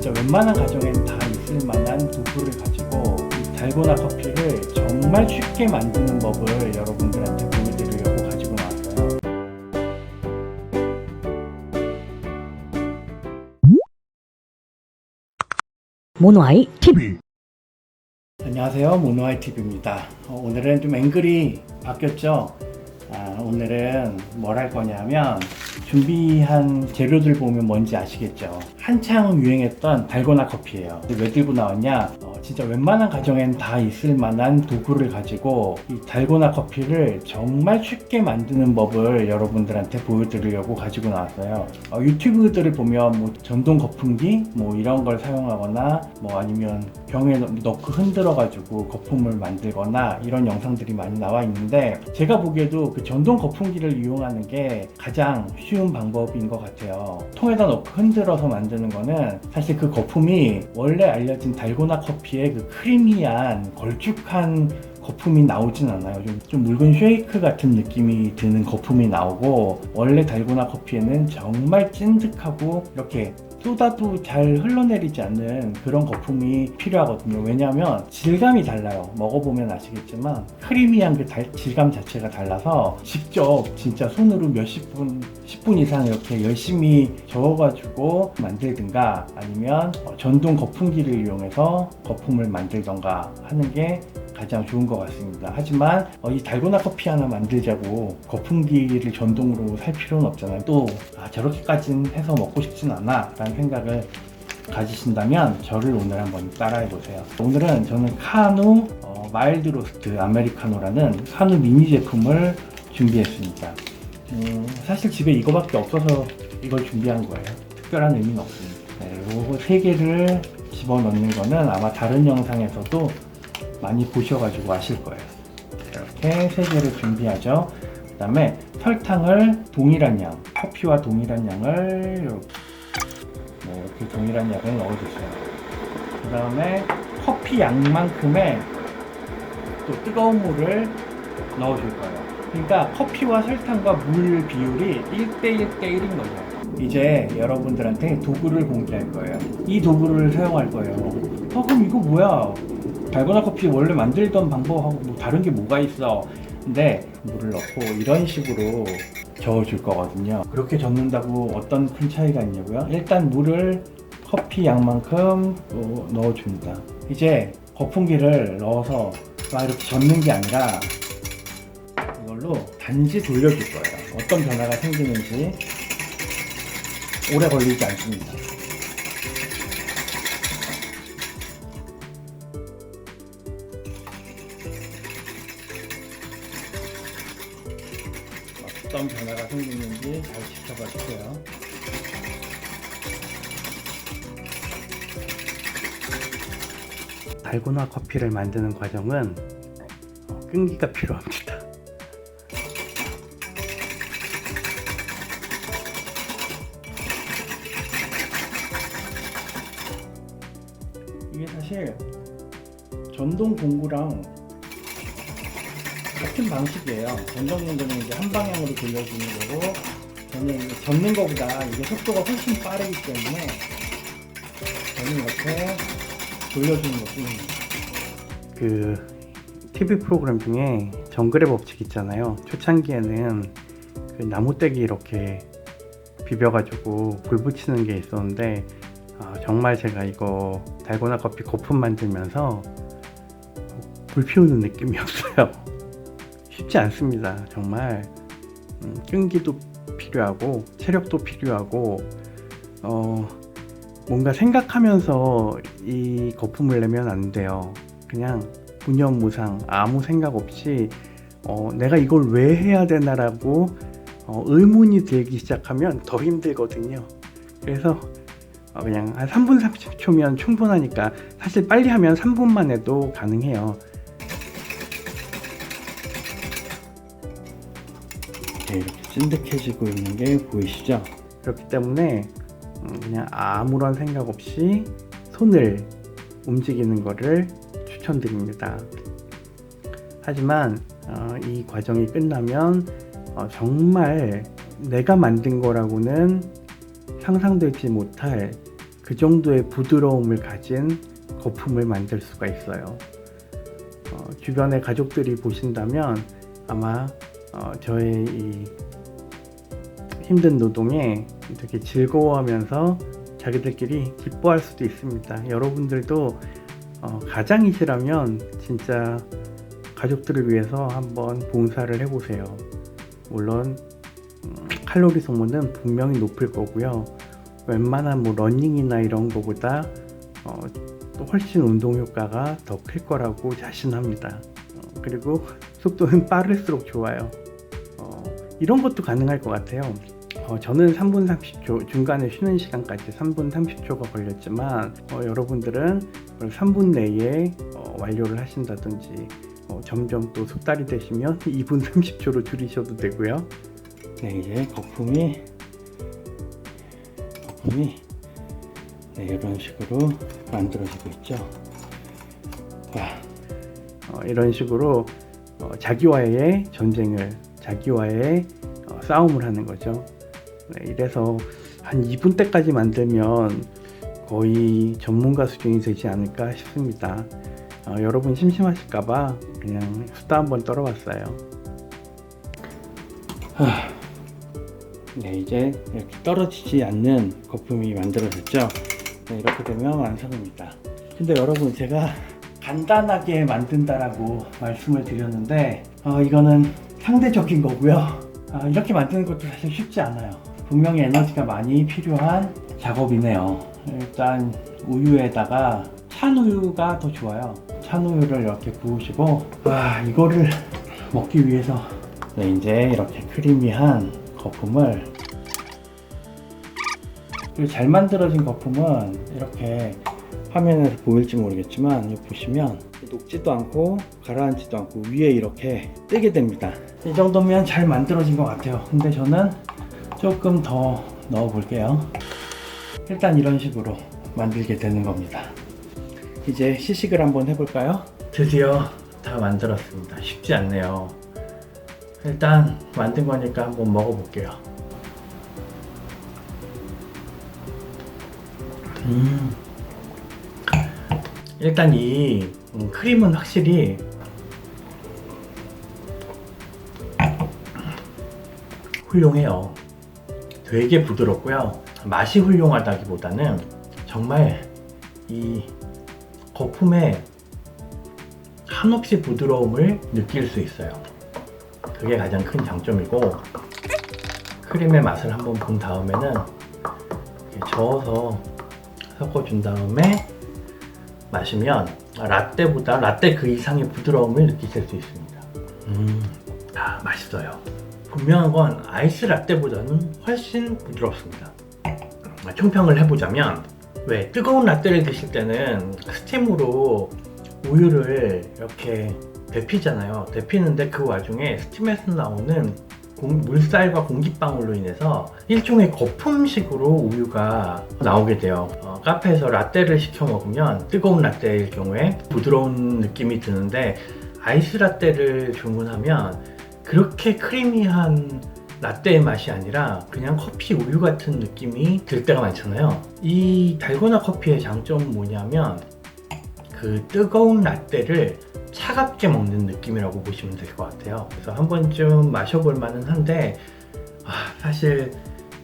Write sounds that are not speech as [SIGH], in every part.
진짜 웬만한 가정엔 다 있을 만한 도구를 가지고 이 달고나 커피를 정말 쉽게 만드는 법을 여러분들한테 보여드리려고 가지고 나왔어요. 모노아이 TV 안녕하세요 모노아이 TV입니다. 오늘은 좀 앵글이 바뀌었죠. 아, 오늘은 뭘 할 거냐면 준비한 재료들 보면 뭔지 아시겠죠? 한창 유행했던 달고나 커피예요. 왜 들고 나왔냐? 어, 진짜 웬만한 가정엔 다 있을 만한 도구를 가지고 이 달고나 커피를 정말 쉽게 만드는 법을 여러분들한테 보여드리려고 가지고 나왔어요. 어, 유튜브들을 보면 뭐 전동 거품기 뭐 이런 걸 사용하거나 뭐 아니면 병에 넣- 넣고 흔들어 가지고 거품을 만들거나 이런 영상들이 많이 나와 있는데 제가 보기에도 그 전동 거품기를 이용하는 게 가장 쉬운 방법인 것 같아요. 통에다 넣고 흔들어서 만드는 거는 사실 그 거품이 원래 알려진 달고나 커피의 그 크리미한 걸쭉한 거품이 나오진 않아요. 좀, 좀 묽은 쉐이크 같은 느낌이 드는 거품이 나오고 원래 달고나 커피에는 정말 찐득하고 이렇게 쏟아도 잘 흘러내리지 않는 그런 거품이 필요하거든요. 왜냐하면 질감이 달라요. 먹어보면 아시겠지만 크리미한 그 달- 질감 자체가 달라서 직접 진짜 손으로 몇십 분, 10분 이상 이렇게 열심히 저어가지고 만들든가 아니면 어, 전동 거품기를 이용해서 거품을 만들던가 하는 게 가장 좋은 것 같습니다. 하지만 어, 이 달고나 커피 하나 만들자고 거품기를 전동으로 살 필요는 없잖아요. 또 아, 저렇게까지는 해서 먹고 싶진 않아 라는 생각을 가지신다면 저를 오늘 한번 따라해 보세요. 오늘은 저는 카누 어, 마일드 로스트 아메리카노라는 카누 미니 제품을 준비했습니다. 음, 사실 집에 이거밖에 없어서 이걸 준비한 거예요. 특별한 의미는 없습니다. 네, 요거 세 개를 집어넣는 거는 아마 다른 영상에서도 많이 보셔가지고 아실 거예요. 이렇게 세 개를 준비하죠. 그 다음에 설탕을 동일한 양, 커피와 동일한 양을 이렇게, 네, 이렇게 동일한 양을 넣어주세요. 그 다음에 커피 양만큼의 또 뜨거운 물을 넣어줄 거예요. 그러니까 커피와 설탕과 물 비율이 1대1대1인 거죠. 이제 여러분들한테 도구를 공개할 거예요. 이 도구를 사용할 거예요. 어, 그럼 이거 뭐야? 달고나 커피 원래 만들던 방법하고 뭐 다른 게 뭐가 있어? 근데 물을 넣고 이런 식으로 저어줄 거거든요. 그렇게 젓는다고 어떤 큰 차이가 있냐고요? 일단 물을 커피 양만큼 또 넣어줍니다. 이제 거품기를 넣어서 막 이렇게 젓는 게 아니라 이걸로 단지 돌려줄 거예요. 어떤 변화가 생기는지 오래 걸리지 않습니다. 어떤 변화가 생기는지 잘 지켜봐 주세요. 달고나 커피를 만드는 과정은 어, 끈기가 필요합니다. 이게 사실 전동 공구랑 같은 방식이에요. 전동 공구는 이제 한 방향으로 돌려주는 거고, 저는 접는 것보다 이게 속도가 훨씬 빠르기 때문에 저는 이렇게 돌려주는 것뿐입니다. 그 TV 프로그램 중에 정글의 법칙 있잖아요. 초창기에는 그 나무떼기 이렇게 비벼가지고 불 붙이는 게 있었는데 아, 정말 제가 이거 달고나 커피 거품 만들면서 불 피우는 느낌이었어요. 쉽지 않습니다. 정말 음, 끈기도 필요하고 체력도 필요하고 어, 뭔가 생각하면서 이 거품을 내면 안 돼요. 그냥 무념무상 아무 생각 없이 어, 내가 이걸 왜 해야 되나라고 어, 의문이 들기 시작하면 더 힘들거든요. 그래서 어, 그냥 한 3분 30초면 충분하니까 사실 빨리 하면 3분만 해도 가능해요. 찐득해지고 있는 게 보이시죠? 그렇기 때문에 음, 그냥 아무런 생각 없이 손을 움직이는 것을 추천드립니다. 하지만 어, 이 과정이 끝나면 어, 정말 내가 만든 거라고는 상상되지 못할 그 정도의 부드러움을 가진 거품을 만들 수가 있어요. 어, 주변의 가족들이 보신다면 아마 어, 저의 이 힘든 노동에 되게 즐거워하면서 자기들끼리 기뻐할 수도 있습니다. 여러분들도 어, 가장이시라면 진짜 가족들을 위해서 한번 봉사를 해보세요. 물론 음, 칼로리 소모는 분명히 높을 거고요. 웬만한 뭐 러닝이나 이런 거보다 어, 또 훨씬 운동 효과가 더 클 거라고 자신합니다. 어, 그리고 속도는 빠를수록 좋아요. 어, 이런 것도 가능할 것 같아요. 어, 저는 3분 30초 중간에 쉬는 시간까지 3분 30초가 걸렸지만 어, 여러분들은 3분 내에 어, 완료를 하신다든지 어, 점점 또 숙달이 되시면 [LAUGHS] 2분 30초로 줄이셔도 되고요. 네 이제 거품이 거품이 네, 이런 식으로 만들어지고 있죠. 와, 어, 이런 식으로 어, 자기와의 전쟁을 자기와의 어, 싸움을 하는 거죠. 네, 이래서 한 2분 때까지 만들면 거의 전문가 수준이 되지 않을까 싶습니다. 어, 여러분 심심하실까봐 그냥 수다 한번 떨어봤어요. 하, 네, 이제 이렇게 떨어지지 않는 거품이 만들어졌죠. 네, 이렇게 되면 완성입니다. 근데 여러분 제가 간단하게 만든다라고 말씀을 드렸는데 어, 이거는 상대적인 거고요. 아, 이렇게 만드는 것도 사실 쉽지 않아요. 분명히 에너지가 많이 필요한 작업이네요. 일단 우유에다가 찬 우유가 더 좋아요. 찬 우유를 이렇게 부으시고 와 이거를 먹기 위해서 네, 이제 이렇게 크리미한 거품을 잘 만들어진 거품은 이렇게 화면에서 보일지 모르겠지만 보시면 녹지도 않고 가라앉지도 않고 위에 이렇게 뜨게 됩니다 이 정도면 잘 만들어진 것 같아요 근데 저는 조금 더 넣어 볼게요 일단 이런 식으로 만들게 되는 겁니다 이제 시식을 한번 해볼까요? 드디어 다 만들었습니다 쉽지 않네요 일단 만든 거니까 한번 먹어볼게요 음. 일단 이 음, 크림은 확실히 훌륭해요. 되게 부드럽고요. 맛이 훌륭하다기보다는 정말 이 거품의 한없이 부드러움을 느낄 수 있어요. 그게 가장 큰 장점이고 크림의 맛을 한번 본 다음에는 저어서 섞어준 다음에 마시면 라떼보다 라떼 그 이상의 부드러움을 느끼실 수 있습니다. 음, 아 맛있어요. 분명한 건 아이스 라떼보다는 훨씬 부드럽습니다. 총평을 해보자면 왜 뜨거운 라떼를 드실 때는 스팀으로 우유를 이렇게 데피잖아요. 데피는데 그 와중에 스팀에서 나오는 공- 물살과 공기방울로 인해서 일종의 거품식으로 우유가 나오게 돼요. 어, 카페에서 라떼를 시켜 먹으면 뜨거운 라떼일 경우에 부드러운 느낌이 드는데 아이스 라떼를 주문하면 그렇게 크리미한 라떼의 맛이 아니라 그냥 커피 우유 같은 느낌이 들 때가 많잖아요. 이 달고나 커피의 장점은 뭐냐면 그 뜨거운 라떼를 차갑게 먹는 느낌이라고 보시면 될 것 같아요. 그래서 한 번쯤 마셔볼 만은 한데, 아, 사실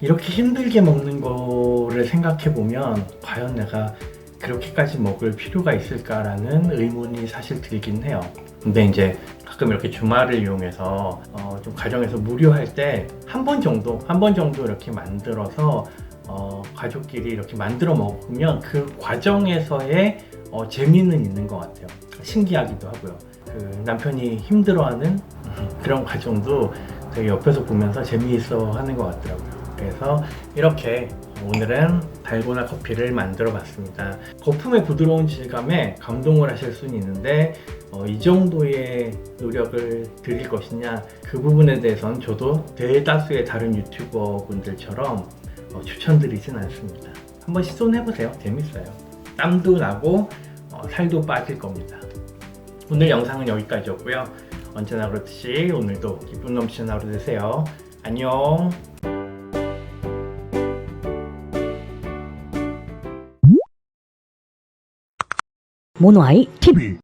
이렇게 힘들게 먹는 거를 생각해 보면, 과연 내가 그렇게까지 먹을 필요가 있을까라는 의문이 사실 들긴 해요. 근데 이제 가끔 이렇게 주말을 이용해서 어, 좀 가정에서 무료할 때 한 번 정도, 한 번 정도 이렇게 만들어서 어, 가족끼리 이렇게 만들어 먹으면 그 과정에서의 어, 재미는 있는 것 같아요. 신기하기도 하고요. 그 남편이 힘들어하는 [LAUGHS] 그런 과정도 되게 옆에서 보면서 재미있어 하는 것 같더라고요. 그래서 이렇게 오늘은 달고나 커피를 만들어 봤습니다. 거품의 부드러운 질감에 감동을 하실 수는 있는데 어, 이 정도의 노력을 드릴 것이냐 그 부분에 대해서는 저도 대다수의 다른 유튜버 분들처럼 어, 추천드리진 않습니다. 한번 시도해보세요. 재밌어요. 땀도 나고 어, 살도 빠질 겁니다. 오늘 영상은 여기까지였고요. 언제나 그렇듯이 오늘도 기쁨 넘치는 하루 되세요. 안녕. 모노아이 TV